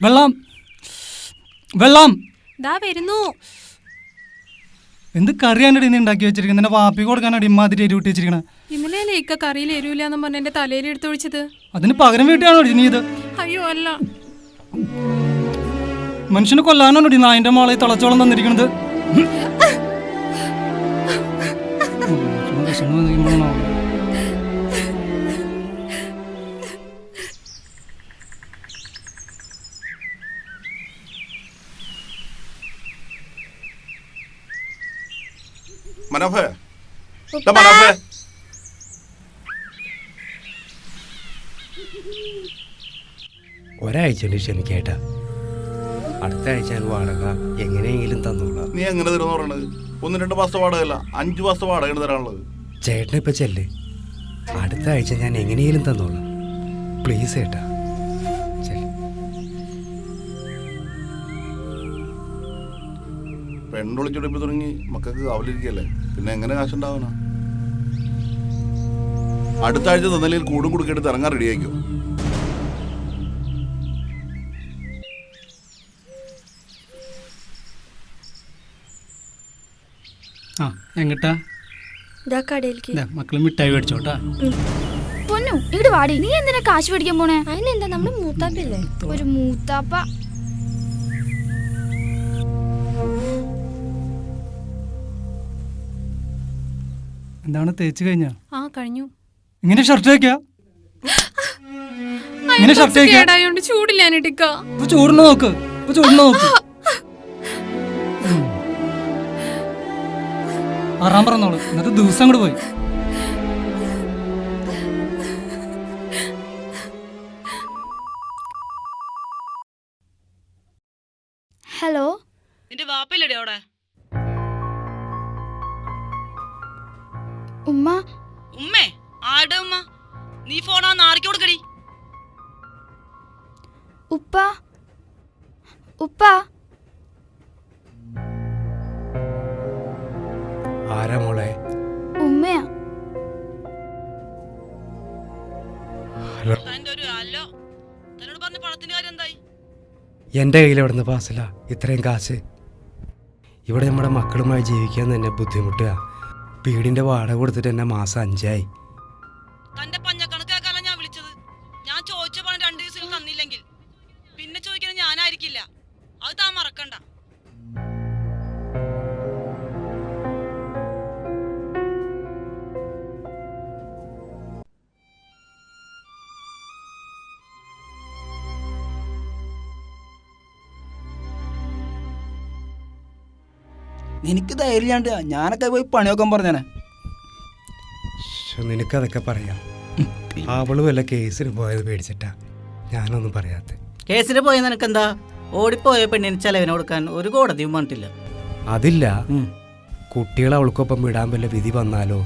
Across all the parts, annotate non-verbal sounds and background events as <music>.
വെള്ളം. വെള്ളം. ദാ വരുന്നു. എന്ത് കറിയാണ് നീ ഉണ്ടാക്കി വെച്ചിരിക്കുന്നത് നിന്റെ വാപ്പി കൊടുക്കാനാണ് ഇമ്മാതിരി എരിവിട്ട് വെച്ചിരിക്കണ ഇന്നലെ ഇക്ക കറിയിൽ എരിവില്ലാന്നും പറഞ്ഞ എന്റെ തലയിൽ എടുത്ത് ഒഴിച്ചത്? അതിന് പകരം വീട്ടിയാണോ നീ ഇത്? അയ്യോ അല്ല. മനുഷ്യനെ കൊല്ലാനാണോ ഈ നായന്റെ മോളെ തിളച്ചോളം തന്നിരിക്കണത്? <laughs> വിഷമം ഒരാഴ്ച കൊണ്ട് ക്ഷമിക്കേട്ടാ അടുത്ത ആഴ്ച ഞാൻ വാടക എങ്ങനെയെങ്കിലും തന്നോളാം. നീ എങ്ങനെ തരും പറയണത്? ഒന്ന് രണ്ട് മാസത്തെ വാടകയല്ല അഞ്ചു മാസത്തെ വാടകയാണ് തരാനുള്ളത്. ചേട്ടൻ ഇപ്പൊ ചെല്ലേ. അടുത്ത ആഴ്ച ഞാൻ എങ്ങനെയെങ്കിലും തന്നോളാം. പ്ലീസ് ഏട്ടാ ചെല്ല്. പെണ്ണൊളിച്ചുടിപ്പ് തുടങ്ങി. മക്കൾക്ക് കാവലിരിക്കല്ലേ? പിന്നെ എങ്ങനെ കാശുണ്ടാവണ? അടുത്ത ആഴ്ച തന്നല്ലെങ്കിൽ കൂടും കുടുക്കെടുത്ത് ഇറങ്ങാൻ റെഡിയാക്കോ ആ എങ്ങട്ടാ? ഇതാ കടയിലേക്ക്. മക്കൾ മിഠായി മേടിച്ചോട്ടാ. പൊന്നു ഇങ്ങോട്ട് വാടി. നീ എന്തിനാ കാശ് പോണേ? അതിനെന്താ നമ്മുടെ മൂത്താപ്പല്ലേ ഒരു മൂത്താപ്പ. എന്താണ് തേച്ചു കഴിഞ്ഞോ? ആ കഴിഞ്ഞു. ഇങ്ങനെ ഷർട്ട് വെക്കാ? ഇങ്ങനെ ഷർട്ട് വെക്കാ? കേടായോണ്ട് ചൂടില്ലാനിട്ടിക്ക ഇപ്പൊ ചൂടിന് നോക്ക്. ഇപ്പൊ നോക്ക്. ആറാൻ പറഞ്ഞോളൂ. ദിവസം അങ്ങോട്ട് പോയി. ഹലോ? നിന്റെ വാപ്പയില്ലടി അവിടെ? ഉമ്മ? ഉമ്മേ? ഉമ്മ. നീ ഫോണാ നാറിക്ക് കൊടുക്കടി? ഉപ്പ. ഉപ്പ. ആരാ മോളെ? ഉമ്മയാ. തന്റെ ഒരു അല്ലോ തന്നോട് പറഞ്ഞ പണത്തിന്റെ കാര്യം എന്തായി? എന്റെ കയ്യിൽ എവിടെ നിന്ന് പാസില്ല ഇത്രയും കാശ്. ഇവിടെ നമ്മുടെ മക്കളുമായി ജീവിക്കാൻ തന്നെ ബുദ്ധിമുട്ടുക. വീടിന്റെ വാടക കൊടുത്തിട്ട് എന്നെ മാസം അഞ്ചായി. നിനക്ക് ധൈര്യമില്ലാണ്ട് ഞാനൊക്കെ പോയി പണിയൊക്കെ പറഞ്ഞേനെ. നിനക്കതൊക്കെ പറയാം. അവൾ വല്ല കേസിന് പോയത് പേടിച്ചിട്ടാ. ഞാനൊന്നും പറയാത്ത. കേസിന് പോയ നിനക്കെന്താ? ഓടിപ്പോയ പെണ്ണിന് ചെലവിന് കൊടുക്കാൻ ഒരു കോടതിയും പറഞ്ഞിട്ടില്ല അതില്ല. കുട്ടികളെ അവൾക്കൊപ്പം വിടാൻ വല്ല വിധി വന്നാലോ?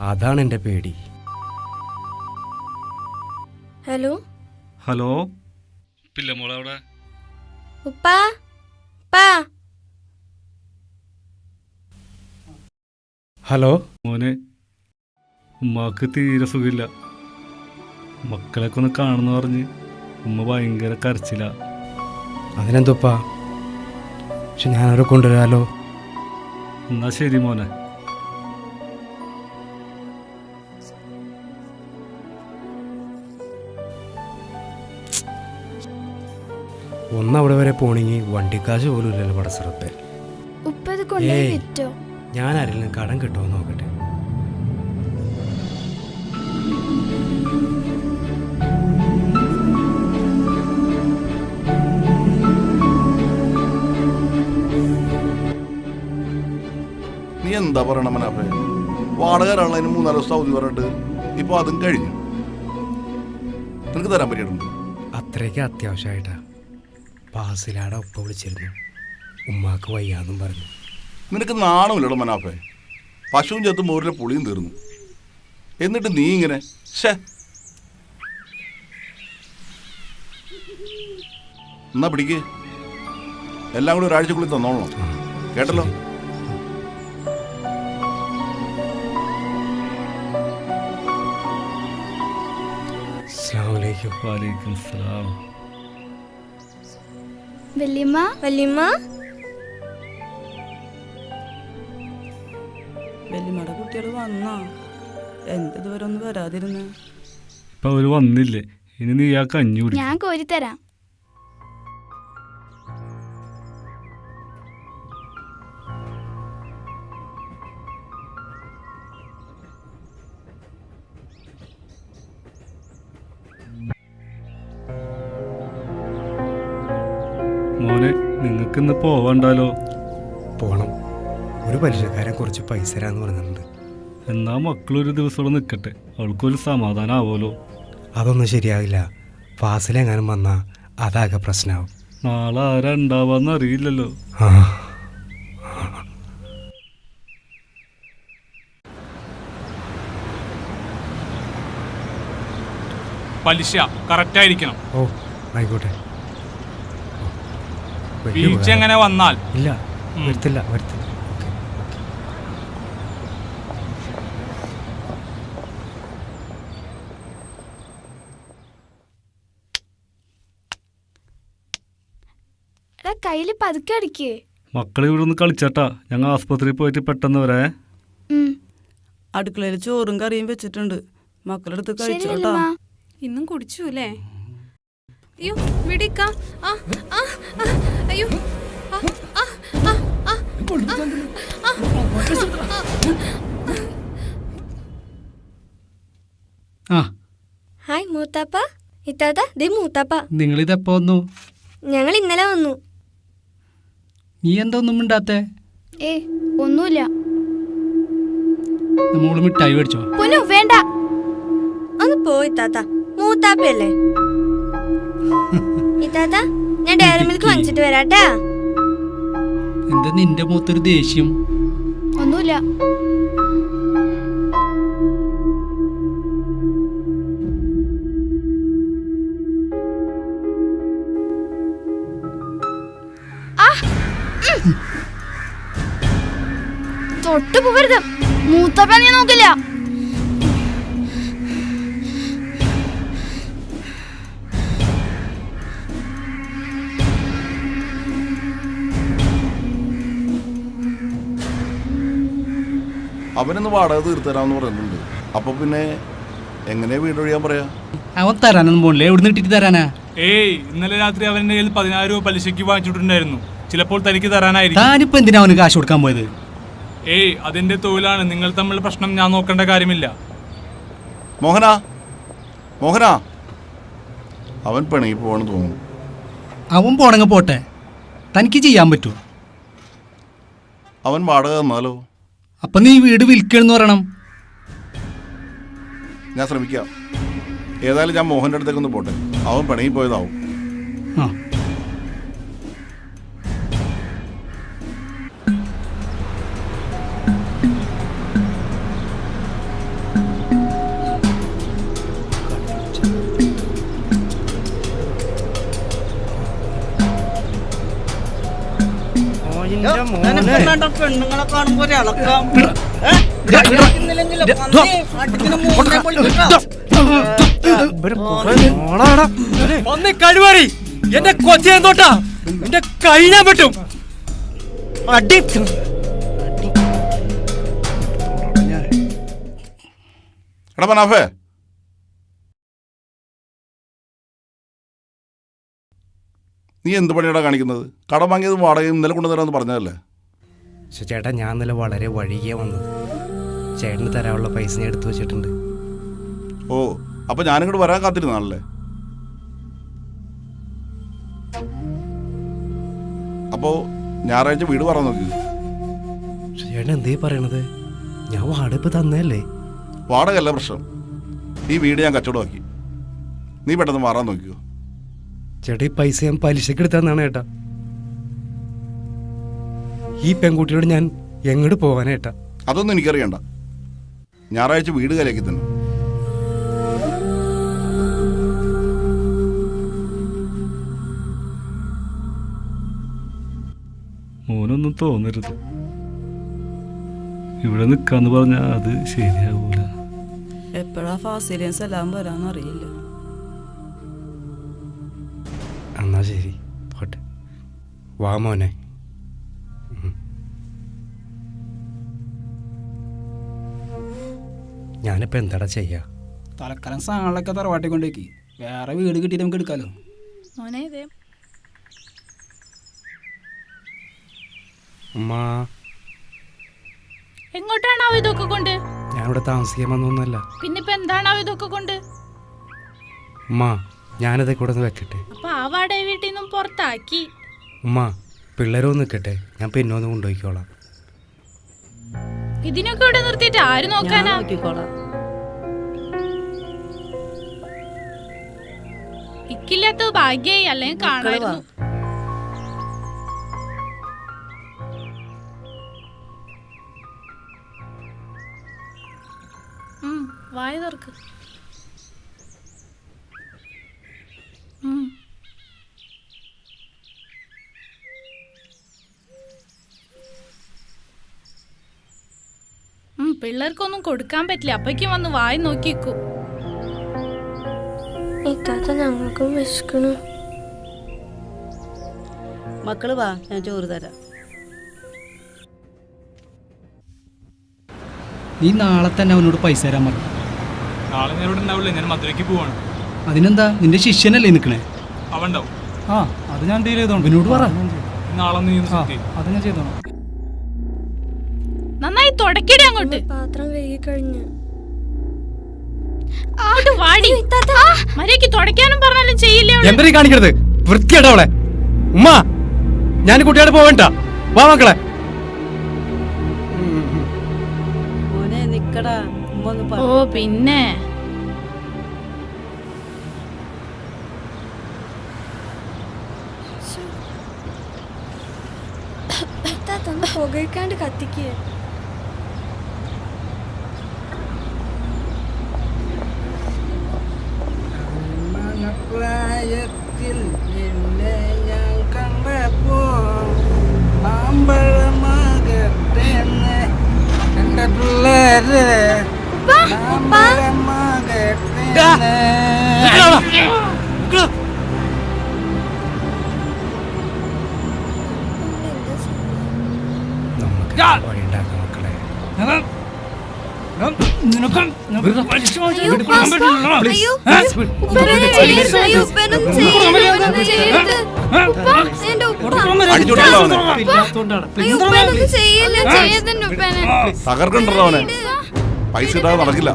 അതാണ് എന്റെ പേടി. ഹലോ? ഹലോ? പില്ലമോളവിടെ ഉപ്പാ? ഉപ്പാ? ഹലോ? മോനെ ഉമ്മാക്ക് തീരെ സുഖമില്ല. മക്കളൊക്കെ ഒന്ന് കാണുന്ന പറഞ്ഞ് ഉമ്മ ഭയങ്കര കരച്ചില. അതിനെന്തോപ്പാ? പക്ഷെ ഞാനവരെ കൊണ്ടുവരാലോ? എന്നാ ശരി മോനെ. ഒന്നവിടെ വരെ പോണെങ്കിൽ വണ്ടിക്കാശ് പോലും ഇല്ലല്ലോ പടസറപ്പേ ഉപ്പ ഇത് കൊണ്ടുപോയി വിറ്റോ? ഞാൻ ആരെങ്കിലും കടം കിട്ടുമോ നോക്കട്ടെ. നീ എന്താ പറയണ മനോഹേ വാടക മൂന്നാൽ ദിവസം അവധി പറഞ്ഞിട്ട്. ഇപ്പൊ അതും കഴിഞ്ഞു. നിനക്ക് തരാൻ പറ്റിയിട്ടുണ്ട്? അത്രയ്ക്ക് അത്യാവശ്യമായിട്ടാ. പാസിലാടെ ഒപ്പം വിളിച്ചിരുന്നു. ഉമ്മാക്ക് വയ്യാന്നും പറഞ്ഞു. നിനക്ക് നാണമില്ലടോ മനാഫേ. പശുവും ചേർത്ത് മോരിലെ പുളിയും തീർന്നു. എന്നിട്ട് നീ ഇങ്ങനെ ഷേ എന്നാ പിടിക്ക്. എല്ലാം കൂടി ഒരാഴ്ചക്കുള്ളിൽ തന്നോളണം. കേട്ടല്ലോ? അസ്സലാമു അലൈക്കും. സലാം വല്യമ്മ? വല്യമ്മ? വല്യമ്മയുടെ കുട്ടികൾ വന്നാ? എന്ത് ഇതുവരെ ഒന്ന് വരാതിരുന്ന്? ഇപ്പൊ അവർ വന്നില്ലേ? ഇനി നീ ആ കഞ്ഞി കുടി. ഞാൻ കോരിത്തരാം. മോനെ നിങ്ങൾക്ക് ഇന്ന് പോവണ്ടാലോ? പോകണം ഒരു പലിശക്കാരൻ കുറച്ച് പൈസ തരാന്ന് പറഞ്ഞിട്ടുണ്ട്. എന്നാ മക്കളൊരു ദിവസം ഇവിടെ നിൽക്കട്ടെ അവൾക്കൊരു സമാധാനം ആവുമല്ലോ അതൊന്നും ശരിയാവില്ല. ഫാസിലെങ്ങാനും വന്നാൽ അതാകെ പ്രശ്നമാവും നാളെ ആരാ ഉണ്ടാവാന്ന് അറിയില്ലല്ലോ. ആ. പലിശ കറക്റ്റ് ആയിരിക്കണം ഓ ആയിക്കോട്ടെ. വലിയ വീഴ്ച ഉപകാരം. എങ്ങനെ വന്നാൽ? ഇല്ല. വരുത്തില്ല വരുത്തില്ല. കയ്യിൽ പതുക്കെ അടിക്കേ. മക്കളെ ഇവിടെ ഒന്ന് കളിച്ചാട്ടാ. ഞങ്ങൾ ആസ്പത്രിയിൽ പോയിട്ട് പെട്ടെന്ന് വരേ. അടുക്കളയിൽ ചോറും കറിയും വെച്ചിട്ടുണ്ട്. മക്കളെടുത്ത് കഴിച്ചോട്ടാ ഇന്നും കുടിച്ചു അല്ലേ? അയ്യോ മിടിക്ക. ആ ആ അയ്യോ. ആ, ആ, ആ, ആ, ആ. ഹായ് മൂത്താപ്പ. ഇത്താത്ത ദേ മൂത്താപ്പ. നിങ്ങളിതെപ്പോ വന്നു? ഞങ്ങൾ ഇന്നലെ വന്നു. നീ എന്താ ഒന്നും മിണ്ടാത്തെ? ഏ ഒന്നുമില്ല. നമ്മൾ മിഠായി മേടിച്ചോ. പൊന്നു വേണ്ട. ഒന്ന് പോയി താത്ത. മൂത്താപ്പയല്ലേ? <laughs> ഇത്താത്ത ഞാൻ ഡയറി മിൽക്ക് വാങ്ങിച്ചിട്ട് വരാട്ടാ എന്താ നിന്റെ മുഖത്തൊരു ദേഷ്യം? ഒന്നുമില്ല. തൊട്ട് പോവരുത് മൂത്തപ്പ ഞാൻ നോക്കില്ല. അവനൊന്ന് വാടക തീർത്തരാന്ന് പറയുന്നുണ്ട്. അപ്പൊ പിന്നെ എങ്ങനെ വീട് ഒഴിയാൻ പറയാ? അവൻ തരാനൊന്നും പോണില്ലേ? എവിടെ ഇട്ടിട്ട് തരാനാ? ഏയ് ഇന്നലെ രാത്രി അവന്റെ കയ്യിൽ പതിനായിരം രൂപ പലിശയ്ക്ക് വാങ്ങിച്ചിട്ടുണ്ടായിരുന്നു. ചിലപ്പോൾ തനിക്ക് തരാനായിരിക്കും. താനിപ്പോ എന്തിനാ അവന് കാശ് കൊടുക്കാൻ പോയത്? ഏയ് അതിന്റെ തൊഴിലാണ് നിങ്ങൾ തമ്മിൽ പ്രശ്നം ഞാൻ നോക്കേണ്ട കാര്യമില്ല. മോഹന മോഹന. അവൻ പിണങ്ങി പോവാണ് തോന്നുന്നു. അവൻ പോണെങ്കിൽ പോട്ടെ. തനിക്ക് ചെയ്യാൻ പറ്റുമോ അവൻ വാടക തന്നാലോ? അപ്പൊ നീ വീട് വിൽക്കണെന്ന് പറയണം. ഞാൻ ശ്രമിക്കാം. ഏതായാലും ഞാൻ മോഹന്റെ അടുത്തേക്കൊന്ന് പോട്ടെ. അവൻ പിണങ്ങി പോയതാവും. പെണ്ണുങ്ങളെ കാണുമ്പോ ഒരിളക്കം. ഒന്ന് കഴിവറി എന്റെ കൊച്ചോട്ടാ എന്റെ കഴിഞ്ഞാൻ പറ്റും അടി. എടാ മനാഫേ നീ എന്ത് പണിയാണ് കാണിക്കുന്നത്? കടം വാങ്ങിയത് വാടക ഇന്നലെ കൊണ്ടുതരാമെന്ന് പറഞ്ഞതല്ലേ? പക്ഷെ ചേട്ടാ ഞാൻ ഇന്നലെ വളരെ വഴികിയാ വന്നത്. ചേട്ടന് തരാനുള്ള പൈസ ഞാൻ എടുത്തു വെച്ചിട്ടുണ്ട്. ഓ അപ്പൊ ഞാനിങ്ങോട്ട് വരാൻ കാത്തിരുന്നാണല്ലേ അപ്പോ ഞായറാഴ്ച വീട് പറഞ്ഞു നോക്കി. പക്ഷെ ചേട്ടൻ എന്തേ പറയണത്? ഞാൻ വാടക ഇപ്പൊ തന്നല്ലേ വാടകയല്ല പ്രശ്നം. ഈ വീട് ഞാൻ കച്ചവടമാക്കി. നീ പെട്ടെന്ന് മാറാൻ നോക്കിയോ ചേട്ടാ ഈ പൈസ ഞാൻ പലിശക്ക് എടുത്താന്നാണ് ചേട്ടാ ഈ പെൺകുട്ടിയോട് ഞാൻ എങ്ങോട്ട് പോവാനേട്ടാ അതൊന്നും എനിക്കറിയണ്ട. ഞായറാഴ്ച വീട് കലക്കി തന്നെ. മോനൊന്നും തോന്നരുത്. ഇവിടെ നിൽക്കാന്ന് പറഞ്ഞാൽ അത് ശരിയാവൂല. എപ്പോഴാ ഫാസിലിയൻസ് എല്ലാം വരാന്നറിയില്ല. എന്നാ ശരി. പോട്ടെ. വാ മോനെ. ഞാനിപ്പോൾ എന്താടാ ചെയ്യാ? തലക്കാലം സാധനങ്ങളൊക്കെ തറവാട്ടി കൊണ്ടേക്ക് വേറെ വീട് കിട്ടി നമുക്ക് എടുക്കാലോ. മോനെ ഇതേ. എങ്ങോട്ടാണാവോ ഇതൊക്കെ കൊണ്ട്? ഞാനിവിടെ താമസിക്കാൻ വന്നൊന്നല്ല പിന്നെ ഇപ്പൊ എന്താണാവോ ഇതൊക്കെ കൊണ്ട്? ഉമ്മ. ഞാനതൊക്കെ കൂടെ ഒന്ന് വെക്കട്ടെ? അപ്പൊ ആ വാടക വീട്ടിൽ നിന്നും പുറത്താക്കി. ഉമ്മ പിള്ളേരോ നിൽക്കട്ടെ ഞാൻ പിന്നെ ഒന്ന് കൊണ്ടുപോയിക്കോളാം. ഇതിനൊക്കെ ഇവിടെ നിർത്തിയിട്ട് ആര് നോക്കാനാ? നോക്കിക്കോളാം. ഇക്കില്ലാത്ത ഭാഗ്യായി അല്ലെങ്കിൽ കാണായിരുന്നു. ഉം, വായ തുറക്ക്. പിള്ളേർക്കൊന്നും കൊടുക്കാൻ പറ്റില്ല. അപ്പയ്ക്കും വന്ന് വായി നോക്കിക്കൂ ഇത്താത്ത ഞങ്ങൾക്കും വിശക്കണു മക്കൾ വാ ഞാൻ ചോറ് തരാം. നീ നാളെ തന്നെ അവനോട് പൈസ തരാൻ പറഞ്ഞു നാളെ ഞാൻ ഇവിടെ ഉണ്ടാവില്ല ഞാൻ മധുരയ്ക്ക് പോവാണ്. അതിനെന്താ? നിന്റെ ശിഷ്യനല്ലേ നിൽക്കണേ അവൻ ആ അത് ഞാൻ ഡീൽ ചെയ്തോണ്ട് അവനോട് പറ. നാളെ നീ ഒന്ന് ആ ചെയ്യ്. അത് ഞാൻ ചെയ്തോളാം. അങ്ങോട്ട് പാത്രം കഴുകി കഴിഞ്ഞു അങ്ങോട്ട് വാടി. മര്യാദയ്ക്ക് തുടയ്ക്കാനും പറഞ്ഞാലും ചെയ്യില്ലേ അവൾ? എന്തൊരു കാണിക്കരുത്. വൃത്തിയാട്ടോ അവളെ. ഉമ്മ ഞാൻ കുട്ടിയോട് പോവണ്ട. വാ മക്കളെ. മോനെ നിക്കടാ. ഉമ്മ ഒന്ന് പറ. ഓ പിന്നെ. ഇത്താത്ത ഒന്ന് പുകയ്ക്കാണ്ട് കത്തിക്കേ. അടിച്ചോട്ടല്ലോ അവനെ അയ്യോ, ഉപ്പനൊന്നും ചെയ്യല്ല. ചെയ്യരുതെന്റെ ഉപ്പനെ. തകർക്കണ്ടോ അവനെ പൈസ ഇടാതെ നടക്കില്ല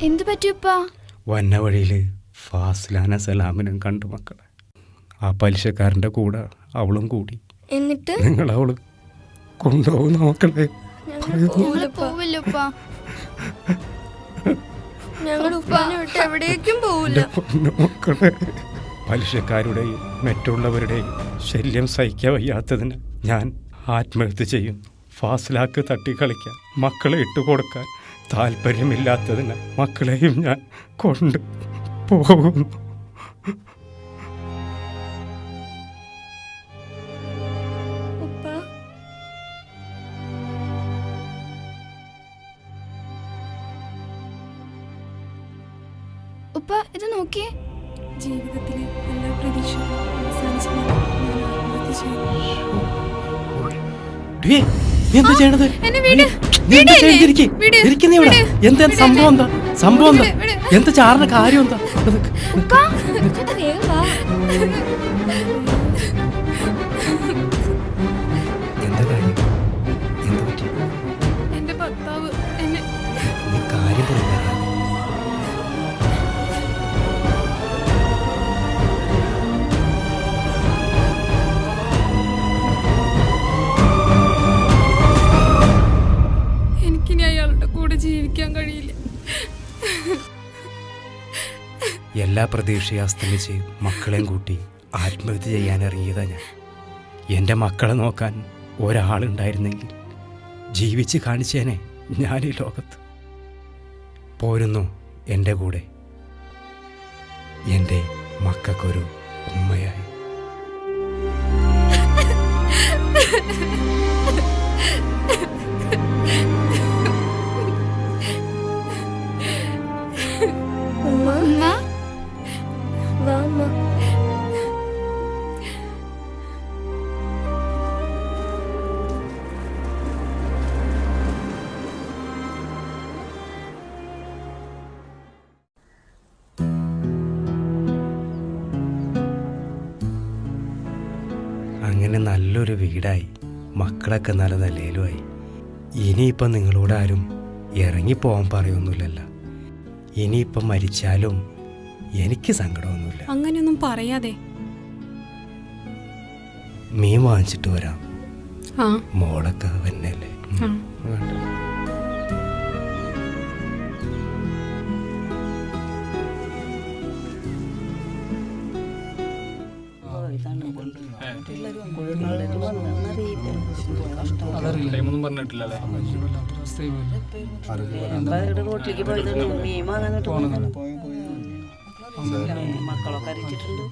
എന്ത് പറ്റിയപ്പാ വന്ന വഴിയിൽ ഫാസിലാന സലാമിനും കണ്ടു മക്കളെ. ആ പലിശക്കാരന്റെ കൂടെ അവളും കൂടി. എന്നിട്ട്? നിങ്ങൾ അവൾ കൊണ്ടുപോകുന്ന മക്കളെ മക്കളെ. പലിശക്കാരുടെയും മറ്റുള്ളവരുടെയും ശല്യം സഹിക്കാൻ വയ്യാത്തതിന് ഞാൻ ആത്മഹത്യ ചെയ്യുന്നു ഫാസിലാക്ക് തട്ടിക്കളിക്കാൻ മക്കളെ ഇട്ടുകൊടുക്കാൻ താല്പര്യമില്ലാത്തതിന് മക്കളെയും ഞാൻ കൊണ്ട് പോകുന്നു. ഉപ്പ. ഇത് നോക്കിയേ. ജീവിതത്തിലെ എല്ലാ പ്രതീക്ഷകളും അവസാനിച്ചപ്പോൾ എന്താ ചെയ്യണത്? എന്താ സംഭവം എന്താ? സംഭവം എന്താ. എന്താ ചാറിന്റെ കാര്യം എന്താ? എല്ലാ പ്രതീക്ഷയും അസ്തമിച്ച് മക്കളെയും കൂട്ടി ആത്മഹത്യ ചെയ്യാൻ ഇറങ്ങിയതാ ഞാൻ. എന്റെ മക്കളെ നോക്കാൻ ഒരാളുണ്ടായിരുന്നെങ്കിൽ ജീവിച്ച് കാണിച്ചേനെ ഞാൻ ഈ ലോകത്ത്. പോരുന്നു എന്റെ കൂടെ. എന്റെ മക്കൾക്കൊരു ഉമ്മയായി. അങ്ങനെ <laughs> നല്ലൊരു വീടായി. മക്കളൊക്കെ നല്ല നിലയിലുമായി. ഇനിയിപ്പം നിങ്ങളോട് ആരും ഇറങ്ങിപ്പോവാൻ പറയൊന്നുമില്ലല്ലോ. ഇനിയിപ്പം മരിച്ചാലും എനിക്ക് സങ്കടമൊന്നുമില്ല. അങ്ങനെയൊന്നും പറയാതെ. മീൻ വാങ്ങിച്ചിട്ട് വരാം. മോളൊക്കെ വന്നല്ലേ വേണ്ട ടൈമൊന്നും പറഞ്ഞിട്ടില്ല മക്കളൊക്കെ അറിയിച്ചിട്ടുണ്ട്